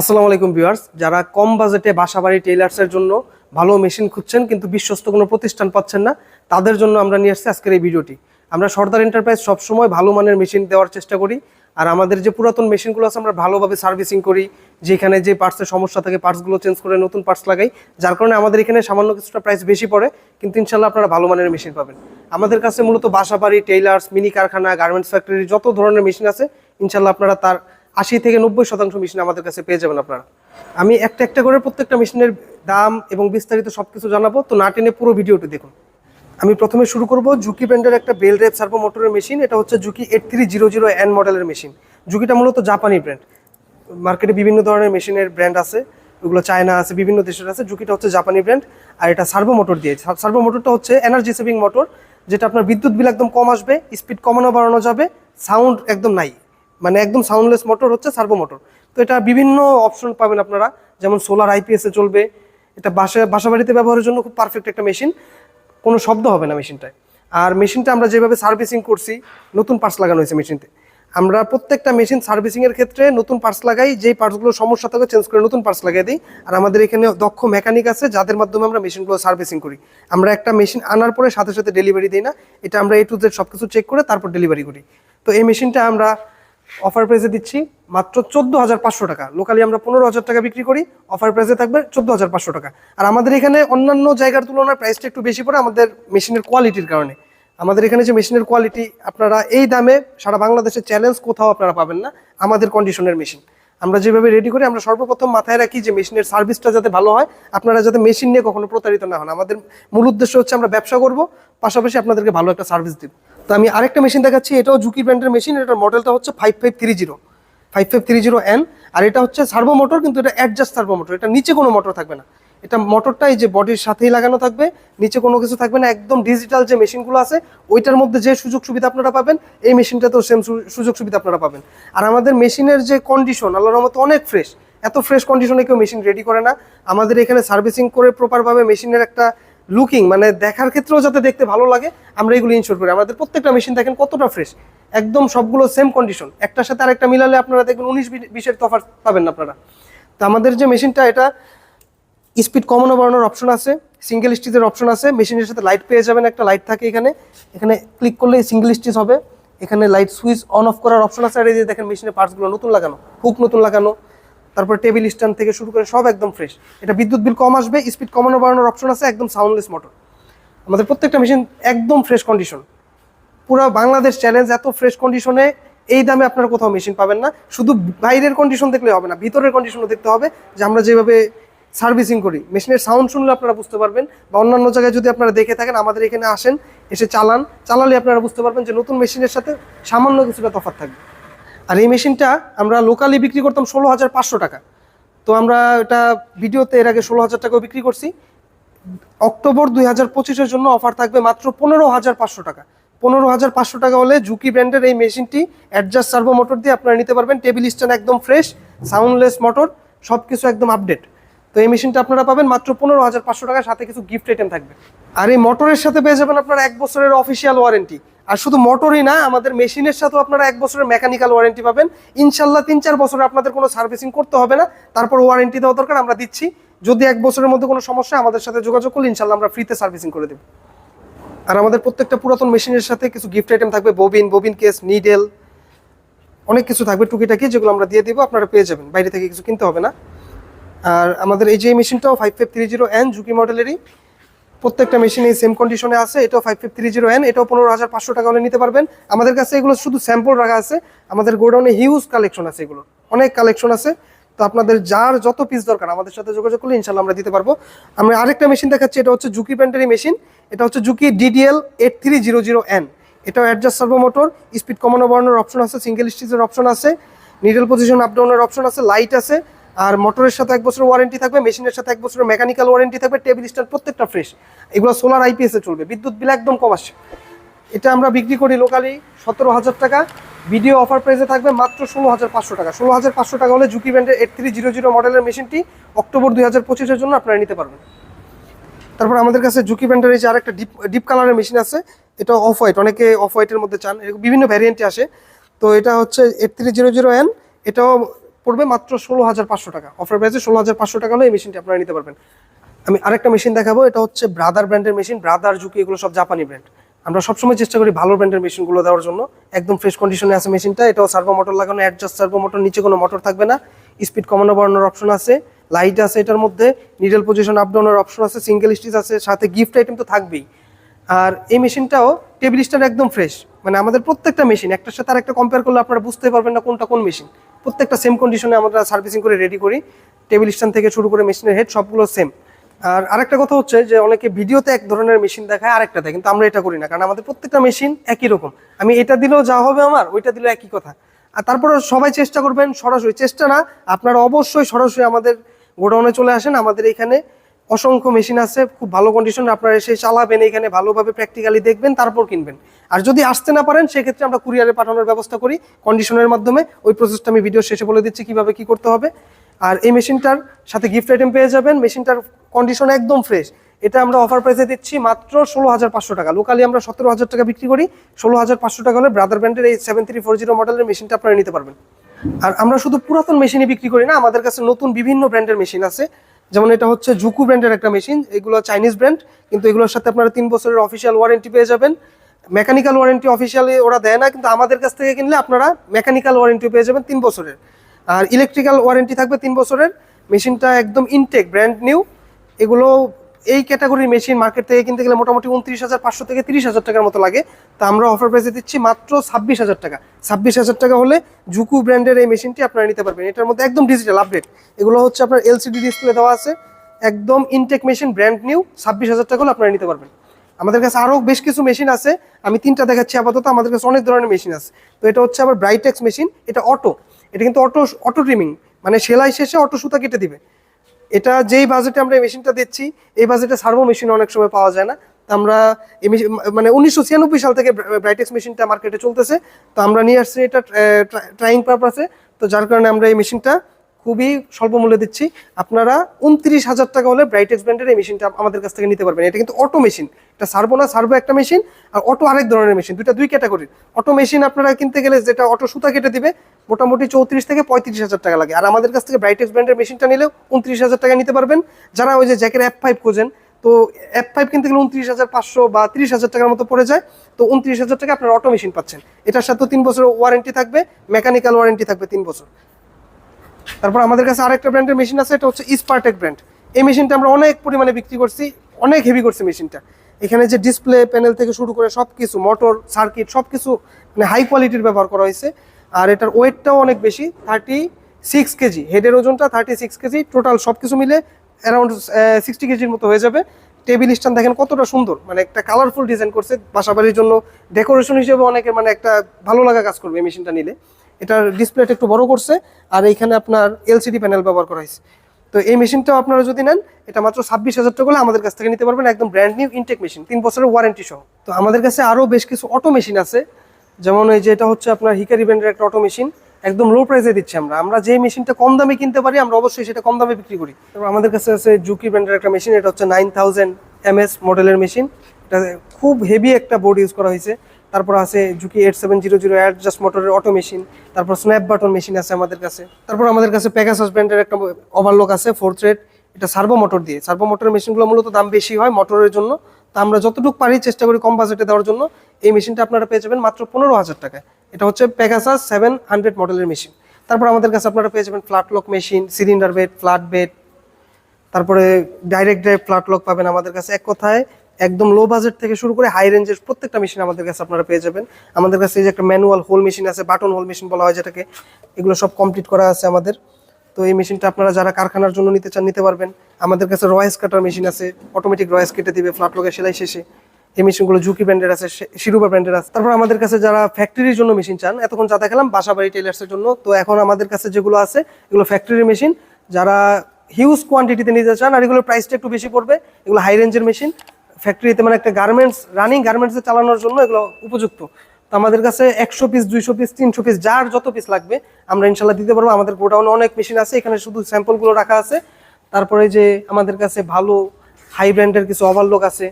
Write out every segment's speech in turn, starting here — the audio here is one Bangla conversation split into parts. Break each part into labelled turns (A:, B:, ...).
A: আসসালামু আলাইকুম ভিউয়ার্স, যারা কম বাজেটে বাসাবাড়ি টেইলার্সের জন্য ভালো মেশিন খুঁজছেন, কিন্তু বিশ্বস্ত কোনো প্রতিষ্ঠান পাচ্ছেন না, তাদের জন্য আমরা নিয়ে আসছি আজকের এই ভিডিওটি। আমরা সর্দার এন্টারপ্রাইজ সবসময় ভালো মানের মেশিন দেওয়ার চেষ্টা করি, আর আমাদের যে পুরাতন মেশিনগুলো আছে, আমরা ভালোভাবে সার্ভিসিং করি, যেখানে যে পার্টসের সমস্যা থাকে পার্টসগুলো চেঞ্জ করে নতুন পার্টস লাগাই, যার কারণে আমাদের এখানে সামান্য কিছুটা প্রাইস বেশি পড়ে, কিন্তু ইনশাল্লাহ আপনারা ভালো মানের মেশিন পাবেন। আমাদের কাছে মূলত বাসাবাড়ি টেইলার্স মিনি কারখানা গার্মেন্টস ফ্যাক্টরি যত ধরনের মেশিন আছে ইনশাল্লাহ আপনারা তার আশি থেকে নব্বই শতাংশ মেশিন আমাদের কাছে পেয়ে যাবেন আপনারা। আমি একটা একটা করে প্রত্যেকটা মেশিনের দাম এবং বিস্তারিত সব কিছু জানাব, তো না টেনে পুরো ভিডিওটি দেখুন। আমি প্রথমে শুরু করব জুকি ব্র্যান্ডের একটা বেল রেপ সার্ভো মোটরের মেশিন এটা হচ্ছে Juki eight three zero zero N মডেলের মেশিন জুকিটা মূলত জাপানি ব্র্যান্ড মার্কেটে বিভিন্ন ধরনের মেশিনের ব্র্যান্ড আছে, ওগুলো চায়না আছে, বিভিন্ন দেশের আছে জুকিটা হচ্ছে জাপানি ব্র্যান্ড আর এটা সার্ভো মোটর দিয়ে সার্ভো মোটরটা হচ্ছে এনার্জি সেভিং মোটর যেটা আপনার বিদ্যুৎ বিল একদম কম আসবে স্পিড কমানো বাড়ানো যাবে সাউন্ড একদম নাই। মানে একদম সাউন্ডলেস মোটর হচ্ছে সার্ভো মোটর তো এটা বিভিন্ন অপশন পাবেন আপনারা। যেমন সোলার আইপিএসে চলবে। এটা বাসা বাসা বাড়িতে ব্যবহারের জন্য খুব পারফেক্ট একটা মেশিন কোনো শব্দ হবে না মেশিনটায় আর মেশিনটা আমরা যেভাবে সার্ভিসিং করছি, নতুন পার্টস লাগানো হয়েছে মেশিনতে আমরা প্রত্যেকটা মেশিন সার্ভিসিংয়ের ক্ষেত্রে নতুন পার্টস লাগাই, যেই পার্টসগুলো সমস্যা থাকে চেঞ্জ করে নতুন পার্টস লাগিয়ে দিই। আর আমাদের এখানে দক্ষ মেকানিক আছে, যাদের মাধ্যমে আমরা মেশিনগুলো সার্ভিসিং করি। আমরা একটা মেশিন আনার পরে সাথে সাথে ডেলিভারি দিই না। এটা আমরা এ টু জেড সব কিছু চেক করে তারপর ডেলিভারি করি। তো এই মেশিনটা আমরা অফার প্রাইসে দিচ্ছি মাত্র চোদ্দ হাজার পাঁচশো টাকা। লোকালি আমরা পনেরো হাজার টাকা বিক্রি করি অফার প্রাইসে থাকবে চোদ্দ হাজার পাঁচশো টাকা। আর আমাদের এখানে অন্যান্য জায়গার তুলনায় প্রাইসটা একটু বেশি পড়ে আমাদের মেশিনের কোয়ালিটির কারণে। আমাদের এখানে যে মেশিনের কোয়ালিটি আপনারা এই দামে সারা বাংলাদেশে চ্যালেঞ্জ কোথাও আপনারা পাবেন না, আমাদের কন্ডিশনের মেশিন আমরা যেভাবে রেডি করি, আমরা সর্বপ্রথম মাথায় রাখি যে মেশিনের সার্ভিসটা যাতে ভালো হয়, আপনারা যাতে মেশিন নিয়ে কখনো প্রতারিত না হন। আমাদের মূল উদ্দেশ্য হচ্ছে আমরা ব্যবসা করব, পাশাপাশি আপনাদেরকে ভালো একটা সার্ভিস দিব। তো আমি আরেকটা মেশিন দেখাচ্ছি, এটাও জুকি ব্র্যান্ডের মেশিন এটার মডেলটা হচ্ছে five five three zero five five three zero N আর এটা হচ্ছে সার্ভো মোটর কিন্তু এটা অ্যাডজাস্ট সার্ভো মোটর এটা নিচে কোনো মোটর থাকবে না। এটা মোটরটা এই যে বডির সাথেই লাগানো থাকবে, নিচে কোনো কিছু থাকবে না, একদম ডিজিটাল যে মেশিনগুলো আছে, ওইটার মধ্যে যে সুযোগ সুবিধা আপনারা পাবেন, এই মেশিনটাতেও সেম সুযোগ সুবিধা আপনারা পাবেন। আর আমাদের মেশিনের যে কন্ডিশন আল্লাহর রহমতে অনেক ফ্রেশ এত ফ্রেশ কন্ডিশনে কেউ মেশিন রেডি করে না। আমাদের এখানে সার্ভিসিং করে প্রপারভাবে মেশিনের একটা লুকিং মানে দেখার ক্ষেত্রেও যাতে দেখতে ভালো লাগে, আমরা এগুলো ইনশোর করি। আমাদের প্রত্যেকটা মেশিন দেখেন কতটা ফ্রেশ একদম সবগুলো সেম কন্ডিশন একটার সাথে আরেকটা মিলালে আপনারা দেখবেন উনিশ বিশের তফাৎ পাবেন আপনারা। তো আমাদের যে মেশিনটা এটা স্পিড কমানো বাড়ানোর অপশন আছে সিঙ্গেল স্টিচের অপশন আছে মেশিনের সাথে লাইট পেয়ে যাবেন, একটা লাইট থাকে এখানে। এখানে ক্লিক করলে সিঙ্গেল স্টিচ হবে। এখানে লাইট সুইচ অন অফ করার অপশন আছে। আর এই যে দেখেন মেশিনের পার্টসগুলো নতুন লাগানো হুক নতুন লাগানো। তারপর টেবিল স্ট্যান্ড থেকে শুরু করে সব একদম ফ্রেশ এটা বিদ্যুৎ বিল কম আসবে স্পিড কমানো বাড়ানোর অপশন আছে, একদম সাউন্ডলেস মোটর আমাদের প্রত্যেকটা মেশিন একদম ফ্রেশ কন্ডিশন পুরো বাংলাদেশ চ্যালেঞ্জ এত ফ্রেশ কন্ডিশনে এই দামে আপনারা কোথাও মেশিন পাবেন না। শুধু বাইরের কন্ডিশন দেখলে হবে না, ভিতরের কন্ডিশনও দেখতে হবে যে আমরা যেভাবে সার্ভিসিং করি। মেশিনের সাউন্ড শুনলে আপনারা বুঝতে পারবেন বা অন্যান্য জায়গায় যদি আপনারা দেখে থাকেন, আমাদের এখানে আসেন, এসে চালান। চালালে আপনারা বুঝতে পারবেন যে নতুন মেশিনের সাথে সামান্য কিছুটা তফাৎ থাকবে। আর এই মেশিনটা আমরা লোকালি বিক্রি করতাম ষোলো হাজার পাঁচশো টাকা। তো আমরা এটা ভিডিওতে এর আগে ষোলো হাজার টাকাও বিক্রি করছি। অক্টোবর দুই হাজার পঁচিশের জন্য অফার থাকবে মাত্র পনেরো হাজার পাঁচশো টাকা। পনেরো হাজার পাঁচশো টাকা হলে জুকি ব্র্যান্ডের এই মেশিনটি অ্যাডজাস্ট সার্ভো মোটর দিয়ে আপনারা নিতে পারবেন। টেবিল স্ট্যান্ড একদম ফ্রেশ সাউন্ডলেস মোটর সব কিছু একদম আপডেট তো এই মেশিনটা আপনারা পাবেন মাত্র পনেরো হাজার পাঁচশো টাকার সাথে কিছু গিফট আইটেম থাকবে। আর এই মোটরের সাথে পেয়ে যাবেন আপনারা এক বছরের অফিসিয়াল ওয়ারেন্টি আর শুধু মোটরই না, আমাদের মেশিনের সাথেও আপনারা এক বছরের মেকানিক্যাল ওয়ারেন্টি পাবেন। ইনশাল্লাহ তিন চার বছরে আপনাদের কোনো সার্ভিসিং করতে হবে না। তারপর ওয়ারেন্টি দেওয়া দরকার, আমরা দিচ্ছি। যদি এক বছরের মধ্যে কোনো সমস্যা আমাদের সাথে যোগাযোগ করলে ইনশাল্লাহ আমরা ফ্রিতে সার্ভিসিং করে দেবো। আর আমাদের প্রত্যেকটা পুরাতন মেশিনের সাথে কিছু গিফট আইটেম থাকবে ববিন ববিন কেস নিডেল অনেক কিছু থাকবে টুকিটাকি, যেগুলো আমরা দিয়ে দিব, আপনারা পেয়ে যাবেন। বাইরে থেকে কিছু কিনতে হবে না। আর আমাদের এই যে মেশিনটাও five five three zero N Juki মডেলেরই প্রত্যেকটা মেশিন সেম কন্ডিশনে আছে, এটাও five five three zero N এটাও পনেরো হাজার পাঁচশো টাকা হলে নিতে পারবেন। আমাদের কাছে এগুলো শুধু স্যাম্পল রাখা আছে, আমাদের গোডাউনে হিউজ কালেকশন আছে এগুলো, অনেক কালেকশন আছে। তো আপনাদের যার যত পিস দরকার, আমাদের সাথে যোগাযোগ করলে ইনশাল্লাহ আমরা দিতে পারব। আমরা আরেকটা মেশিন দেখাচ্ছি, এটা হচ্ছে জুকি ব্যান্ডারি মেশিন এটা হচ্ছে Juki DDL eight three zero zero N এটাও অ্যাডজাস্ট সার্ভো মোটর স্পিড কমানো বাড়ানোর অপশন আছে সিঙ্গেল স্টিচের অপশন আছে নিডল পজিশন আপ ডাউনের অপশন আছে লাইট আছে। আর মোটরের সাথে এক বছরের ওয়ারেন্টি থাকবে মেশিনের সাথে এক বছরের মেকানিক্যাল ওয়ারেন্টি থাকবে টেবিল স্ট্যান্ড প্রত্যেকটা ফ্রেশ এগুলো সোলার আইপিএসে চলবে, বিদ্যুৎ বিল একদম কম আসছে। এটা আমরা বিক্রি করি লোকালি সতেরো হাজার টাকা ভিডিও অফার প্রাইসে থাকবে মাত্র ষোলো হাজার পাঁচশো টাকা। ষোলো হাজার পাঁচশো টাকা হলে জুকি ব্র্যান্ডের এইট থ্রি জিরো জিরো মডেলের মেশিনটি অক্টোবর দুই হাজার পঁচিশের জন্য আপনারা নিতে পারবেন। তারপর আমাদের কাছে জুকি ব্র্যান্ডের এই যে আরেকটা ডিপ ডিপ কালারের মেশিন আছে এটা অফ হোয়াইট অনেকে অফ হোয়াইটের মধ্যে চান বিভিন্ন ভ্যারিয়েন্টে আসে। তো এটা হচ্ছে eight three zero zero N এটাও পড়বে মাত্র ষোলো হাজার পাঁচশো টাকা। অফার প্রাইসে ষোলো হাজার পাঁচশো টাকা হলে এই মেশিনটি আপনারা নিতে পারবেন। আমি আরেকটা মেশিন দেখাবো, এটা হচ্ছে ব্রাদার ব্র্যান্ডের মেশিন ব্রাদার জুকি এগুলো সব জাপানি ব্র্যান্ড আমরা সবসময় চেষ্টা করি ভালো ব্র্যান্ডের মেশিনগুলো দেওয়ার জন্য। একদম ফ্রেশ কন্ডিশনে আছে মেশিনটা এটাও সার্ভো মোটর লাগানো অ্যাডজাস্ট সার্ভো মোটর নিচে কোনো মোটর থাকবে না। স্পিড কমানো বাড়ানোর অপশন আছে লাইট আছে এটার মধ্যে নিডল পজিশন আপ ডাউনের অপশন আছে সিঙ্গেল স্টিচ আছে, সাথে গিফট আইটেম তো থাকবেই। আর এই মেশিনটাও টেবিল স্ট্যান্ড একদম ফ্রেশ মানে আমাদের প্রত্যেকটা মেশিন একটার সাথে আর একটা কম্পেয়ার করলে আপনারা বুঝতে পারবেন না কোনটা কোন মেশিন প্রত্যেকটা সেম কন্ডিশনে আমরা সার্ভিসিং করে রেডি করি। টেবিল স্ট্যান্ড থেকে শুরু করে মেশিনের হেড সবগুলো সেম আর আরেকটা কথা হচ্ছে যে, অনেকে ভিডিওতে এক ধরনের মেশিন দেখায়, আরেকটা দেয়, কিন্তু আমরা এটা করি না। কারণ আমাদের প্রত্যেকটা মেশিন একই রকম। আমি এটা দিলেও যা হবে আমার, ওইটা দিলেও একই কথা। আর তারপরে সবাই চেষ্টা করবেন সরাসরি। চেষ্টা না, আপনারা অবশ্যই সরাসরি আমাদের গোডাউনে চলে আসেন। আমাদের এখানে অসংখ্য মেশিন আছে, খুব ভালো কন্ডিশন আপনারা এসে চালাবেন, এখানে ভালোভাবে প্র্যাকটিক্যালি দেখবেন, তারপর কিনবেন। আর যদি আসতে না পারেন, সেক্ষেত্রে আমরা কুরিয়ারে পাঠানোর ব্যবস্থা করি কন্ডিশনের মাধ্যমে। ওই প্রসেসটা আমি ভিডিও শেষে বলে দিচ্ছি কীভাবে কি করতে হবে। আর এই মেশিনটার সাথে গিফট আইটেম পেয়ে যাবেন, মেশিনটার কন্ডিশন একদম ফ্রেশ এটা আমরা অফার প্রাইসে দিচ্ছি মাত্র ষোলো হাজার পাঁচশো টাকা। লোকালি আমরা সতেরো হাজার টাকা বিক্রি করি, ষোলো হাজার পাঁচশো টাকা হলে ব্রাদার ব্র্যান্ডের এই সেভেন থ্রি ফোর জিরো মডেলের মেশিনটা আপনারা নিতে পারবেন। আর আমরা শুধু পুরাতন মেশিনই বিক্রি করি না, আমাদের কাছে নতুন বিভিন্ন ব্র্যান্ডের মেশিন আছে। যেমন এটা হচ্ছে জুকু ব্র্যান্ডের একটা মেশিন, এগুলো চাইনিজ ব্র্যান্ড, কিন্তু এগুলোর সাথে আপনারা তিন বছরের অফিসিয়াল ওয়ারেন্টি পেয়ে যাবেন। মেকানিক্যাল ওয়ারেন্টি অফিসিয়ালি ওরা দেয় না, কিন্তু আমাদের কাছ থেকে কিনলে আপনারা মেকানিক্যাল ওয়ারেন্টি পেয়ে যাবেন তিন বছরের। আর ইলেকট্রিক্যাল ওয়ারেন্টি থাকবে তিন বছরের। মেশিনটা একদম ইনটেক ব্র্যান্ড নিউ এগুলো এই ক্যাটাগরির মেশিন মার্কেট থেকে কিনতে গেলে মোটামুটি উনত্রিশ হাজার, পাঁচশো থেকে তিরিশ হাজার টাকার মতো লাগে। তা আমরা অফার প্রাইসে দিচ্ছি মাত্র ছাব্বিশ হাজার টাকা। ছাব্বিশ হাজার টাকা হলে জুকু ব্র্যান্ডের এই মেশিনটি আপনারা নিতে পারবেন। এটার মধ্যে একদম ডিজিটাল আপডেট এগুলো হচ্ছে আপনার এলসিডি ডিসপ্লে দেওয়া আছে। একদম ইনটেক মেশিন ব্র্যান্ড নিউ ছাব্বিশ হাজার টাকা হলে আপনারা নিতে পারবেন। আমাদের কাছে আরও বেশ কিছু মেশিন আছে। আমি তিনটা দেখাচ্ছি আপাতত। আমাদের কাছে অনেক ধরনের মেশিন আছে। তো এটা হচ্ছে আবার ব্রাইটেক্স মেশিন এটা অটো এটা কিন্তু অটো অটো ট্রিমিং মানে সেলাই শেষে অটো সুতা কেটে দিবে। এটা যেই বাজেটে আমরা মেশিনটা দিচ্ছি, এই বাজেটে সার্ভো মেশিন অনেক সময় পাওয়া যায় না। আমরা মানে উনিশশো ছিয়ানব্বই সাল থেকে ব্রাইটেক্স মেশিনটা মার্কেটে চলতেছে। তো আমরা নিয়ে আসছি এটা ট্রাইং পারপাসে তো যার কারণে আমরা এই মেশিনটা খুবই স্বল্প মূল্যে দিচ্ছি। আপনারা উনত্রিশ হাজার টাকা হলে ব্রাইটেক্স ব্র্যান্ডের এই মেশিনটা আমাদের কাছ থেকে নিতে পারবেন। এটা কিন্তু অটো মেশিন এটা সার্ভো না সার্ভো একটা মেশিন আর অটো আরেক ধরনের মেশিন দুইটা দুই ক্যাটাগরির অটো মেশিন আপনারা কিনতে গেলে যেটা অটো সুতা কেটে দিবে, মোটামুটি চৌত্রিশ থেকে পঁয়ত্রিশ হাজার টাকা লাগে। আর আমাদের কাছ থেকে ব্রাইটেক্স ব্র্যান্ডের মেশিনটা নিলেও উনত্রিশ হাজার টাকা নিতে পারবেন। যারা ওই যে জ্যাকের অ্যাপ ফাইভ খোঁজেন, তো অ্যাপ ফাইভ কিনতে গেলে উনত্রিশ হাজার পাঁচশো বা তিরিশ হাজার টাকার মতো পড়ে যায়। তো উনত্রিশ হাজার টাকা আপনারা অটো মেশিন পাচ্ছেন। এটার সাথে তিন বছর ওয়ারেন্টি থাকবে মেকানিক্যাল ওয়ারেন্টি থাকবে তিন বছর। তারপর আমাদের কাছে আরেকটা ব্র্যান্ডের মেশিন আছে, এটা হচ্ছে ইস্পার্টেক ব্র্যান্ড এই মেশিনটা আমরা অনেক পরিমাণে বিক্রি করছি, অনেক হেভি করছে মেশিনটা। এখানে যে ডিসপ্লে প্যানেল থেকে শুরু করে সব কিছু মোটর সার্কিট সব কিছু মানে হাই কোয়ালিটির ব্যবহার করা হয়েছে। আর এটার ওয়েটটাও অনেক বেশি থার্টি সিক্স কেজি হেডের ওজনটা থার্টি সিক্স কেজি টোটাল সব কিছু মিলে অ্যারাউন্ড সিক্সটি কেজির মতো হয়ে যাবে। টেবিল স্ট্যান্ড দেখেন কতটা সুন্দর মানে একটা কালারফুল ডিজাইন করছে। বাসাবাড়ির জন্য ডেকোরেশন হিসেবে অনেকের মানে একটা ভালো লাগা কাজ করবে এই মেশিনটা নিলে। এটার ডিসপ্লেটা একটু বড় করছে, আর এইখানে আপনার এলসিডি প্যানেল ব্যবহার করা হয়েছে। তো এই মেশিনটাও আপনারা যদি নেন, এটা মাত্র ছাব্বিশ হাজার টাকা আমাদের কাছ থেকে নিতে পারবেন একদম ব্র্যান্ড নিউ ইনটেক মেশিন তিন বছরের ওয়ারেন্টি সহ। তো আমাদের কাছে আরও বেশ কিছু অটো মেশিন আছে, যেমন এই যে এটা হচ্ছে আপনার হিকারি ব্র্যান্ডের একটা অটো মেশিন একদম লো প্রাইসে দিচ্ছি আমরা। আমরা যে মেশিনটা কম দামে কিনতে পারি, আমরা অবশ্যই সেটা কম দামে বিক্রি করি। তারপর আমাদের কাছে আছে জুকি ব্র্যান্ডের একটা মেশিন এটা হচ্ছে নাইন থাউজেন্ড এমএস মডেলের মেশিন এটা খুব হেভি একটা বোর্ড ইউজ করা হয়েছে। তারপর আছে Juki eight seven zero zero adjust মোটরের অটো মেশিন তারপর স্ন্যাপ বাটন মেশিন আছে আমাদের কাছে। তারপর আমাদের কাছে প্যাগাসাস ব্র্যান্ডের একটা ওভারলক আছে ফোর থ্রেড এটা সার্ভো মোটর দিয়ে। সার্ভো মোটরের মেশিনগুলো মূলত দাম বেশি হয় মোটরের জন্য। তা আমরা যতটুকু পারি চেষ্টা করি কম বাজেটে দেওয়ার জন্য, এই মেশিনটা আপনারা পেয়ে যাবেন মাত্র পনেরো হাজার টাকায়। এটা হচ্ছে প্যাগাসাস সেভেন হান্ড্রেড মডেলের মেশিন তারপর আমাদের কাছে আপনারা পেয়ে যাবেন flat lock machine cylinder bed flat bed তারপরে ডাইরেক্ট ড্রাইভ ফ্ল্যাট লক পাবেন আমাদের কাছে। এক কথায় একদম লো বাজেট থেকে শুরু করে হাই রেঞ্জের প্রত্যেকটা মেশিন আমাদের কাছে আপনারা পেয়ে যাবেন। আমাদের কাছে এই যে একটা ম্যানুয়াল হোল মেশিন আছে বাটন হোল মেশিন বলা হয় যেটাকে, এগুলো সব কমপ্লিট করা আছে আমাদের। তো এই মেশিনটা আপনারা যারা কারখানার জন্য নিতে চান নিতে পারবেন। আমাদের কাছে রয়েস কাটার মেশিন আছে অটোমেটিক রয়েস কেটে দিবে ফ্ল্যাট লকের সেলাই শেষে। এই মেশিনগুলো ঝুঁকি ব্র্যান্ডের আছে শিরুবা ব্র্যান্ডের আছে। তারপর আমাদের কাছে যারা ফ্যাক্টরির জন্য মেশিন চান, এতক্ষণ যা দেখালাম, বাসাবাড়ি টেলার্সের জন্য। তো এখন আমাদের কাছে যেগুলো আছে, এগুলো ফ্যাক্টরির মেশিন যারা হিউজ কোয়ান্টিটিতে নিতে চান, আর এগুলোর প্রাইসটা একটু বেশি পড়বে, এগুলো হাই রেঞ্জের মেশিন ফ্যাক্টরিতে মানে একটা গার্মেন্টস রানিং গার্মেন্টসে চালানোর জন্য এগুলো উপযুক্ত। তো আমাদের কাছে একশো পিস দুইশো পিস তিনশো পিস যার যত পিস লাগবে, আমরা ইনশাল্লাহ দিতে পারব। আমাদের গোডাউনে অনেক মেশিন আছে, এখানে শুধু স্যাম্পলগুলো রাখা আছে। তারপরে যে আমাদের কাছে ভালো হাই ব্র্যান্ডের কিছু ওভারলোক আছে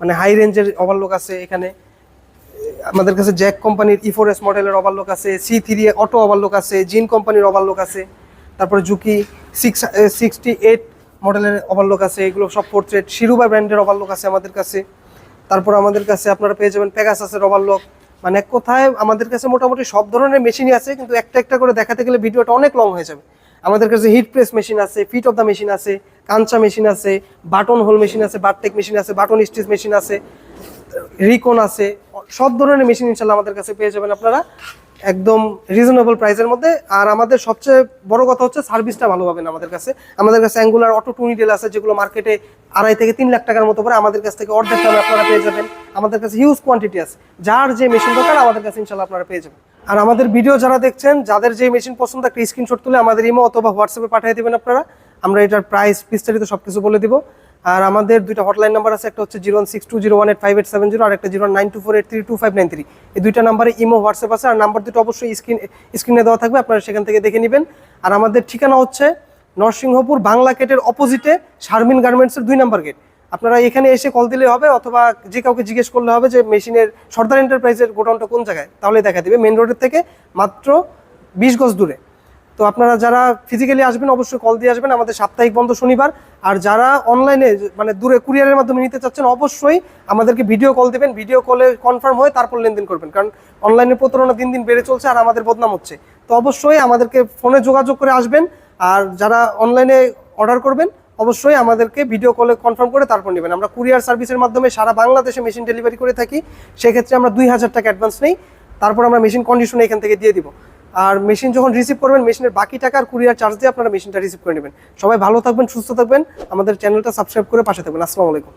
A: মানে হাই রেঞ্জের ওভারলোক আছে এখানে। আমাদের কাছে জ্যাক কোম্পানির ই ফোর এস মডেলের ওভারলোক আছে সি থ্রি অটো ওভারলোক আছে জিন কোম্পানির ওভারলোক আছে। তারপরে জুকি সিক্স সিক্সটি এইট মডেলের ওভারলক আছে, এগুলো সব পোর্ট্রেট শিরুবা ব্র্যান্ডের ওভারলক আছে আমাদের কাছে। তারপর আমাদের কাছে আপনারা পেয়ে যাবেন পেগাসাসের ওভারলক মানে কথায়, আমাদের কাছে মোটামুটি সব ধরনের মেশিনই আছে, কিন্তু একটা একটা করে দেখাতে গেলে ভিডিওটা অনেক লং হয়ে যাবে। আমাদের কাছে হিট প্রেস মেশিন আছে ফিট অফ দ্য মেশিন আছে, কাঞ্চা মেশিন আছে বাটন হোল মেশিন আছে বারটেক মেশিন আছে বাটন স্টিচ মেশিন আছে রিকন আছে, সব ধরনের মেশিন ইনশাল্লাহ আমাদের কাছে পেয়ে যাবেন আপনারা। একদম রিজনেবল প্রাইসের মধ্যে। আর আমাদের সবচেয়ে বড় কথা হচ্ছে সার্ভিসটা ভালো পাবেন আমাদের কাছে। আমাদের কাছে অ্যাঙ্গুলার অটো টু নিডেল আছে, যেগুলো মার্কেটে আড়াই থেকে তিন লাখ টাকার মতো পড়ে আমাদের কাছ থেকে অর্ধেক দামে আপনারা পেয়ে যাবেন। আমাদের কাছে হিউজ কোয়ান্টিটি আছে। যার যে মেশিন দরকার, আমাদের কাছে ইনশাল্লাহ আপনারা পেয়ে যাবেন। আর আমাদের ভিডিও যারা দেখছেন, যাদের যে মেশিন পছন্দ, একটা স্ক্রিনশট তুলে আমাদের ইমো অথবা হোয়াটসঅ্যাপে পাঠিয়ে দেবেন আপনারা। আমরা এটার প্রাইস বিস্তারিত সব কিছু বলে দিব। আর আমাদের দুইটা হটলাইন নাম্বার আছে, একটা হচ্ছে zero six two zero one eight five eight seven zero আর একটা zero nine two four eight three two five nine three এই দুইটা নাম্বারে ইমো হোয়াটসঅ্যাপ আছে আর নাম্বার দুটো অবশ্যই স্ক্রিন স্ক্রিনে দেওয়া থাকবে, আপনারা সেখান থেকে দেখে নেবেন। আর আমাদের ঠিকানা হচ্ছে নরসিংহপুর, বাংলা গেটের অপোজিটে শারমিন গার্মেন্টসের দুই নাম্বার গেট আপনারা এখানে এসে কল দিলে হবে অথবা যে কাউকে জিজ্ঞেস করলে হবে যে মেশিনের সর্দার এন্টারপ্রাইজের গোডাউনটা কোন জায়গায়, তাহলে দেখা দিবে। মেন রোডের থেকে মাত্র বিশ গজ দূরে। তো আপনারা যারা ফিজিক্যালি আসবেন, অবশ্যই কল দিয়ে আসবেন। আমাদের সাপ্তাহিক বন্ধ শনিবার। আর যারা অনলাইনে মানে দূরে কুরিয়ারের মাধ্যমে নিতে চাচ্ছেন, অবশ্যই আমাদেরকে ভিডিও কল দেবেন। ভিডিও কলে কনফার্ম হয়ে তারপর লেনদেন করবেন। কারণ অনলাইনে প্রতারণা দিন দিন বেড়ে চলছে আর আমাদের বদনাম হচ্ছে। তো অবশ্যই আমাদেরকে ফোনে যোগাযোগ করে আসবেন। আর যারা অনলাইনে অর্ডার করবেন, অবশ্যই আমাদেরকে ভিডিও কলে কনফার্ম করে তারপর নেবেন। আমরা কুরিয়ার সার্ভিসের মাধ্যমে সারা বাংলাদেশে মেশিন ডেলিভারি করে থাকি। সেক্ষেত্রে আমরা দুই হাজার টাকা অ্যাডভান্স নেই। তারপর আমরা মেশিন কন্ডিশনে এখান থেকে দিয়ে দিব। আর মেশিন যখন রিসিভ করবেন মেশিনের বাকি টাকা আর কুরিয়ার চার্জ দিয়ে আপনারা মেশিনটা রিসিভ করে নেবেন। সবাই ভালো থাকবেন, সুস্থ থাকবেন। আমাদের চ্যানেলটা সাবস্ক্রাইব করে পাশে থাকবেন। আসসালামু আলাইকুম।